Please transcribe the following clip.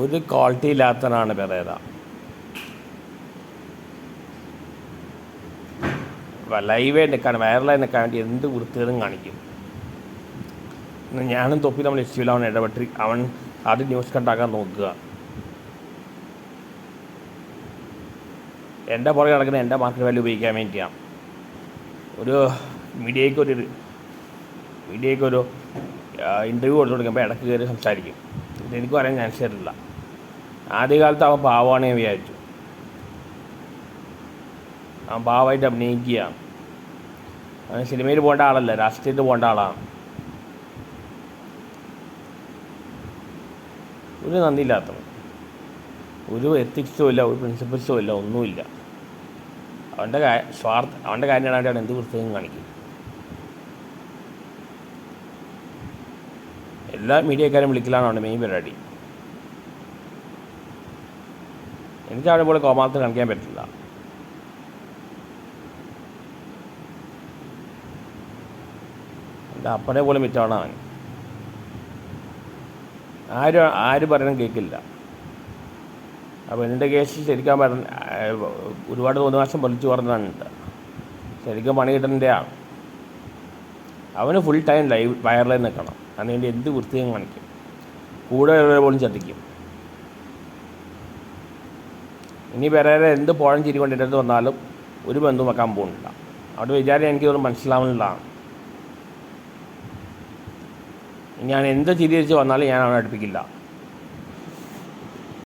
ഒരു quality ഇല്ലാത്തവനാണ് Pereira ലൈവേ നിൽക്കാൻ വൈറലായി നിൽക്കാൻ വേണ്ടി എന്ത് വൃത്തികളും കാണിക്കും. ഞാനും തൊപ്പി നമ്മൾ ഇഷ്ടമില്ല അവൻ ഇടപെട്ടി അവൻ അത് ന്യൂസ് കണ്ടാക്കാൻ നോക്കുക. എന്റെ പുറകെ നടക്കുന്ന എന്റെ മാർക്കറ്റ് വാല്യൂ ഉപയോഗിക്കാൻ വേണ്ടിയാണ് ഒരു മീഡിയയ്ക്കൊരു മീഡിയയ്ക്കൊരു ഇന്റർവ്യൂ കൊടുത്തു കൊടുക്കുമ്പോൾ ഇടയ്ക്ക് കയറി സംസാരിക്കും. എനിക്ക് പറയാൻ ചാൻസ് തരില്ല. ആദ്യകാലത്ത് അവൻ പാവമാണ് ഞാൻ വിചാരിച്ചു. അവൻ പാവമായിട്ട് അഭിനയിക്കുകയാണ് അവൻ സിനിമയിൽ പോകേണ്ട ആളല്ല രാഷ്ട്രീയത്തിൽ പോകേണ്ട ആളാണ് ഒരു നന്ദിയില്ലാത്തവൻ. ഒരു എത്തിക്സോ ഇല്ല ഒരു പ്രിൻസിപ്പിൾസോ ഇല്ല ഒന്നുമില്ല. അവന്റെ സ്വാർത്ഥ അവന്റെ കാര്യം അവൻ എന്ത് വൃത്തിയും കാണിക്കും എല്ലാ മീഡിയക്കാരും വിളിക്കലാണ് മെയിൻ പരിപാടി. എനിക്ക് അവിടെ പോലെ കോമാളത്തിൽ കാണിക്കാൻ പറ്റില്ല. എന്റെ അപ്പനെ പോലെ മിറ്റമാണ് അവൻ. ആരും ആര് പറയണം കേൾക്കില്ല അപ്പോൾ എന്റെ കേസിൽ ശരിക്കാൻ പറഞ്ഞ ഒരുപാട് മൂന്ന് മാസം പൊലിച്ചു പറഞ്ഞിട്ടുണ്ട് ശരിക്കും പണി കിട്ടേണ്ടതാണ് അവന് ഫുൾ ടൈം ലൈവ് വയറിൽ നിൽക്കണം അതിനുവേണ്ടി എന്ത് വൃത്തിയും കാണിക്കും. കൂടെ പോലും ചതിക്കും. ഇനി വേറെ എന്ത് പോഴം ചിരി കൊണ്ടിട്ട് അടുത്ത് വന്നാലും ഒരു ബന്ധവും വെക്കാൻ പോകുന്നില്ല. അവിടെ വിചാരം എനിക്കൊന്നും മനസ്സിലാവുന്നതാണ്. ഞാൻ എന്ത് ചിരി വന്നാലും ഞാൻ അവനെ അടുപ്പിക്കില്ല.